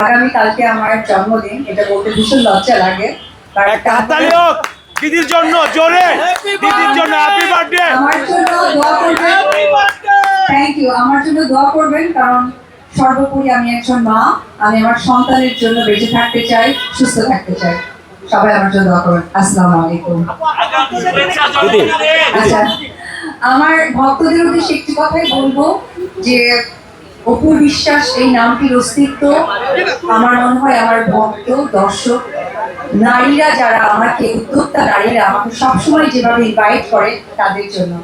কালকে আমার জন্মদিন এটা বলতে ভীষণ লজ্জা লাগে। একটা হাততালি হোক দিদির জন্য জোরে। দিদির জন্য হ্যাপি বার্থডে আমার জন্য দোয়া করবেন। থ্যাংক ইউ আমার জন্য দোয়া করবেন কারণ সর্বোপরি আমি একজন মা। আমি আমার সন্তানের জন্য বেঁচে থাকতে চাই সুস্থ থাকতে চাই। সবাই আমার জন্য দোয়া করবেন। আসসালামু আলাইকুম। আচ্ছা আমার ভক্তদের উদ্দেশ্যে একটি কথাই বলব যে অপুর বিশ্বাস এই নামটির অস্তিত্ব আমার মনে হয় আমার ভক্ত, দর্শক, নারীরা যারা আমাকে উদ্যোক্তা, নারীরা আমাকে সবসময় যেভাবে ইনভাইট করে তাদের জন্য।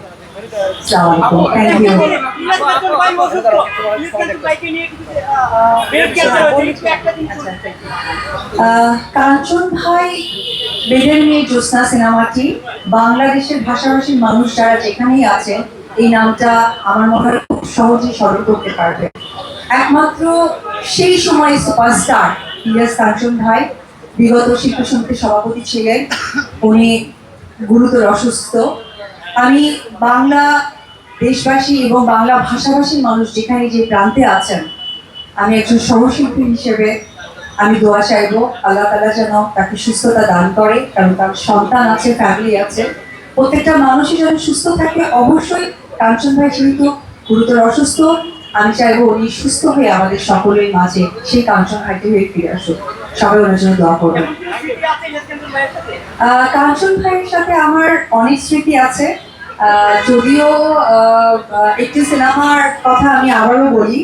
কাঞ্চন ভাই, বেদের মেয়ে জ্যোৎস্না সিনেমাটি, বাংলাদেশের ভাষাভাষীর মানুষ যারা যেখানেই আছেন এই নামটা আমার মনে হয় খুব সহজেই স্মরণ করতে পারবে। একমাত্র সেই সময় সুপারস্টার ইলিয়াস কাঞ্চন ভাই, বিগত শিল্প সমিতির সভাপতি ছিলেন। উনি গুরুতর অসুস্থ। আমি বাংলা দেশবাসী এবং বাংলা ভাষাভাষীর মানুষ যেখানে যে প্রান্তে আছেন, আমি একজন সহশিল্পী হিসেবে আমি দোয়া চাইব, আল্লাহ তালা যেন তাকে সুস্থতা দান করে, কারণ তার সন্তান আছে ফ্যামিলি আছে। প্রত্যেকটা মানুষই যেন সুস্থ থাকে, অবশ্যই কাঞ্চন ভাই যেহেতু গুরুতর অসুস্থ। আমি চাইব উনি সুস্থ হয়ে আমাদের সকলের মাঝে সেই কাঞ্চন ভাইকে হয়ে ফিরে আসুক। সবাই ওনার জন্য দোয়া করবেন। কাঞ্চন ভাইয়ের সাথে আমার অনেক স্মৃতি আছে। যদিও একটি সিনেমার কথা আমি আবারও বলি।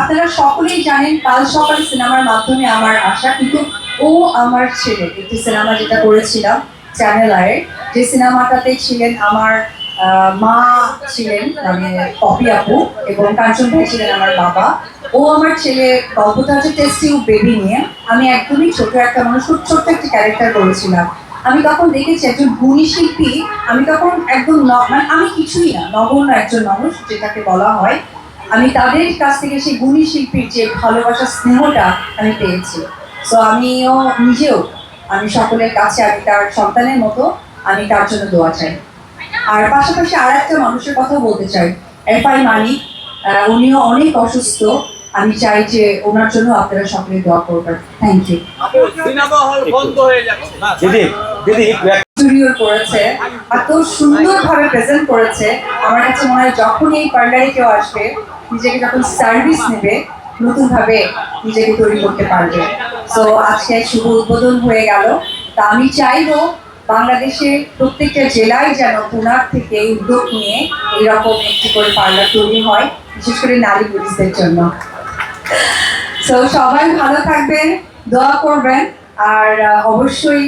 আপনারা সকলেই জানেন, কাল সকালে সিনেমার মাধ্যমে আমার আসা কিন্তু ও আমার ছেলে। একটি সিনেমা যেটা করেছিলাম, চ্যানেল আয়ের যে সিনেমাটাতে ছিলেন আমার মা ছিলেন মানে পপি আপু, এবং কাঞ্চন ভাই ছিলেন আমার বাবা। ও আমার ছেলে, গল্পটা হচ্ছে টেস্টি বেবি নিয়ে। আমি একদমই ছোট একটা মানুষ খুব ছোট্ট একটি ক্যারেক্টার করেছিলাম। আমি তখন দেখেছি একজন গুণী শিল্পী, আমি তখন একদম মানে আমি কিছুই না, নগণ্য একজন মানুষ, যেটাকে বলা হয়। আমি তাদের কাছ থেকে সেই গুণী শিল্পীর যে ভালোবাসা স্নেহটা আমি পেয়েছি। তো আমিও নিজেও, আমি সকলের কাছে, আমি তার সন্তানের মতো, আমি তার জন্য দোয়া চাই। আর পাশাপাশি আর একটা মানুষের কথা বলতে চাই। এফ আই মানিক আহ, উনিও অনেক অসুস্থ। আমি চাই যে ওনার জন্য আপনারা সকলে দোয়া করবেন। থ্যাংক ইউ দিদি দিদি স্টুডিও করেছে এত সুন্দরভাবে প্রেজেন্ট করেছে। আমার কাছে মনে হয় যখন এই পার্লারে কেউ আসবে নিজেকে যখন সার্ভিস নেবে নতুন ভাবে নিজেকে তৈরি করতে পারবে। তো আজকে শুভ উদ্বোধন হয়ে গেল। তা আমি চাইব বাংলাদেশের প্রত্যেকটা জেলায় যেন পুনার থেকে উদ্যোগ নিয়ে এরকম একটি করে পার্লার তৈরি হয়, বিশেষ করে নারী পুলিশদের জন্য। সবাই ভালো থাকবেন, দোয়া করবেন, আর অবশ্যই